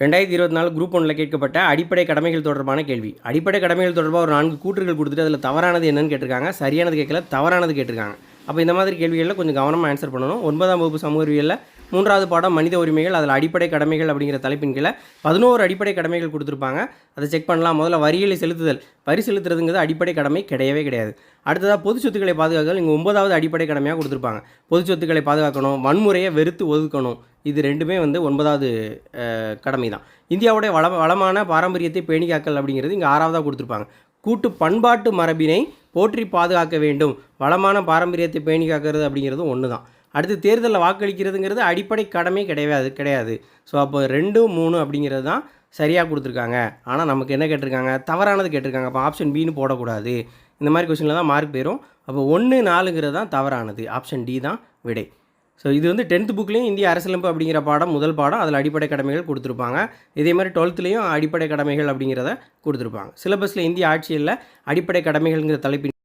ரெண்டாயிரத்தி இருபத்தி நாலு குரூப் ஒன்றில் கேட்கப்பட்ட அடிப்படை கடமைகள் தொடர்பான கேள்வி. அடிப்படை கடமைகள் தொடர்பாக ஒரு நான்கு கூற்றுகள் கொடுத்துட்டு அதில் தவறானது என்னன்னு கேட்டிருக்காங்க. சரியானது கேட்கல தவறானது கேட்டிருக்காங்க. அப்போ இந்த மாதிரி கேள்விகளில் கொஞ்சம் கவனமாக ஆன்சர் பண்ணணும். ஒன்பதாம் வகுப்பு சமூக அறிவியலில் மூன்றாவது பாடம் மனித உரிமைகள் அதில் அடிப்படை கடமைகள் அப்படிங்கிற தலைப்பின் கீழே பதினோரு அடிப்படை கடமைகள் கொடுத்துருப்பாங்க. அதை செக் பண்ணலாம். முதல்ல வரிகளை செலுத்துதல். வரி செலுத்துறதுங்கிறது அடிப்படை கடமை கிடையவே கிடையாது. அடுத்ததாக பொது சொத்துக்களை பாதுகாத்தல் இங்கே ஒன்பதாவது அடிப்படை கடமையாக கொடுத்துருப்பாங்க. பொது சொத்துக்களை பாதுகாக்கணும். வன்முறையை வெறுத்து ஒதுக்கணும். இது ரெண்டுமே வந்து ஒன்பதாவது கடமை தான் இந்தியாவுடைய வள வளமான பாரம்பரியத்தை பேணிக்காக்கல் அப்படிங்கிறது இங்கே ஆறாவதாக கொடுத்துருப்பாங்க. கூட்டு பண்பாட்டு மரபினை போற்றி பாதுகாக்க வேண்டும். வளமான பாரம்பரியத்தை பேணி காக்கிறது அப்படிங்கிறது ஒன்று தான் அடுத்து தேர்தலில் வாக்களிக்கிறதுங்கிறது அடிப்படை கடமை கிடையாது கிடையாது. ஸோ அப்போ ரெண்டு மூணு அப்படிங்கிறது தான் சரியாக கொடுத்துருக்காங்க. ஆனால் நமக்கு என்ன கேட்டிருக்காங்க? தவறானது கேட்டிருக்காங்க. அப்போ ஆப்ஷன் பின்னு போடக்கூடாது. இந்த மாதிரி கொஸ்டினில் தான் மார்க் போயிடும் அப்போ ஒன்று நாலுங்கிறது தான் தவறானது. ஆப்ஷன் டி தான் விடை. ஸோ இது வந்து டென்த் புக்லேயும் இந்திய அரசியலமைப்பு அப்படிங்கிற பாடம் முதல் பாடம் அதில் அடிப்படை கடமைகள் கொடுத்துருப்பாங்க. இதே மாதிரி டுவெல்த்துலேயும் அடிப்படை கடமைகள் அப்படிங்கிறத கொடுத்துருப்பாங்க. சிலபஸில் இந்திய ஆட்சியில் அடிப்படை கடமைகள்ங்கிற தலைப்பின்